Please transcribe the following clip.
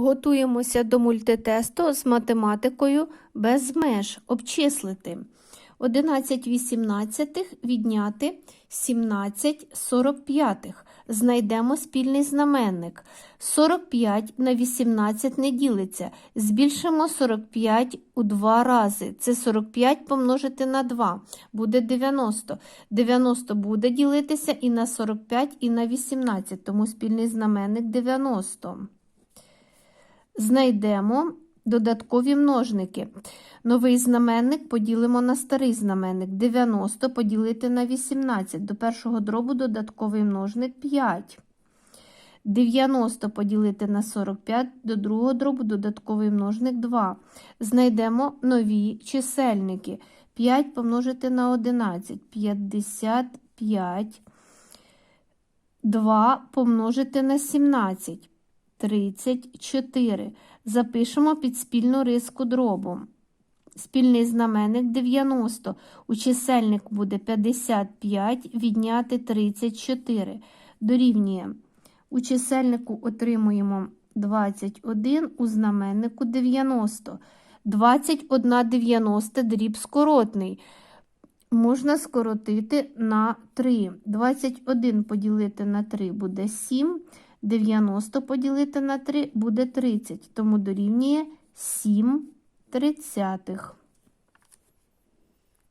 Готуємося до мультитесту з математикою без меж. Обчислити. 11 вісімнадцятих відняти 17 45. Знайдемо спільний знаменник. 45 на 18 не ділиться. Збільшимо 45 у два рази. Це 45 помножити на 2. Буде 90. 90 буде ділитися і на 45, і на 18. Тому спільний знаменник 90. Знайдемо додаткові множники. Новий знаменник поділимо на старий знаменник. 90 поділити на 18. До першого дробу додатковий множник 5. 90 поділити на 45, до другого дробу додатковий множник 2. Знайдемо нові чисельники. 5 помножити на 11. 55. 2 помножити на 17. 34. Запишемо під спільну риску дробу. Спільний знаменник 90. У чисельнику буде 55, відняти 34. Дорівнює. У чисельнику отримуємо 21, у знаменнику 90. 21 90 дріб скоротний. Можна скоротити на 3. 21 поділити на 3 буде 7. 90 поділити на 3 буде 30, тому дорівнює 7 тридцятих.